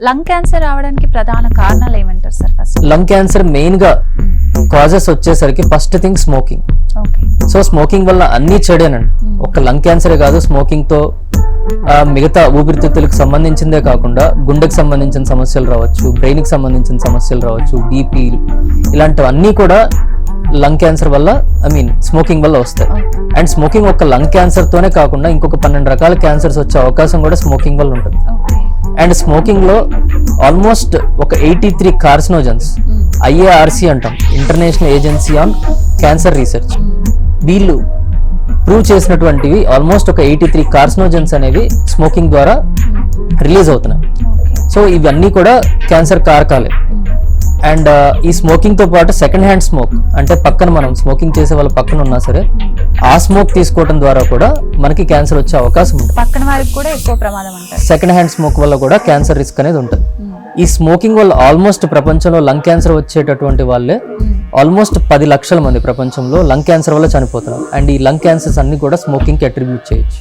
Lung cancer రావడానికి ప్రధాన కారణాలు ఏమంటారు సార్ ఫస్ట్ లంగ్ క్యాన్సర్ మెయిన్గా కాజెస్ వచ్చేసరికి first thing smoking so smoking వల్ల అన్ని చెడేనండి. ఒక్క లంగ్ క్యాన్సరే కాదు స్మోకింగ్తో మిగతా ఊపిరితిత్తులకు సంబంధించిందే కాకుండా గుండెకి సంబంధించిన సమస్యలు రావచ్చు బ్రెయిన్కి సంబంధించిన సమస్యలు రావచ్చు బీపీ ఇలాంటివన్నీ కూడా లంగ్ క్యాన్సర్ వల్ల ఐ మీన్ స్మోకింగ్ వల్ల వస్తాయి. అండ్ స్మోకింగ్ ఒక లంగ్ క్యాన్సర్ తోనే కాకుండా ఇంకొక పన్నెండు రకాల క్యాన్సర్స్ వచ్చే అవకాశం కూడా స్మోకింగ్ వల్ల ఉంటుంది. అండ్ స్మోకింగ్లో ఆల్మోస్ట్ ఒక ఎయిటీ త్రీ కార్సినోజన్స్ ఐఏఆర్సి అంటాం international agency on cancer research. వీళ్ళు ప్రూవ్ చేసినటువంటివి ఆల్మోస్ట్ ఒక ఎయిటీ త్రీ కార్సినోజన్స్ అనేవి స్మోకింగ్ ద్వారా రిలీజ్ అవుతున్నాయి. సో ఇవన్నీ కూడా క్యాన్సర్ కారకాలే. అండ్ ఈ స్మోకింగ్తో పాటు సెకండ్ హ్యాండ్ స్మోక్ అంటే పక్కన మనం స్మోకింగ్ చేసే వాళ్ళ పక్కన ఉన్నా సరే ఆ స్మోక్ తీసుకోవడం ద్వారా కూడా మనకి క్యాన్సర్ వచ్చే అవకాశం ఉంటుంది. పక్కన వారికి కూడా ఎక్కువ ప్రమాదం అంటారు సెకండ్ హ్యాండ్ స్మోక్ వల్ల కూడా క్యాన్సర్ రిస్క్ అనేది ఉంటుంది. ఈ స్మోకింగ్ వల్ల ఆల్మోస్ట్ ప్రపంచంలో లంగ్ క్యాన్సర్ వచ్చేటటువంటి వాళ్ళే ఆల్మోస్ట్ పది లక్షల మంది ప్రపంచంలో లంగ్ క్యాన్సర్ వల్ల చనిపోతున్నారు. అండ్ ఈ లంగ్ క్యాన్సర్స్ అన్ని కూడా స్మోకింగ్కి అట్రిబ్యూట్ చేయొచ్చు.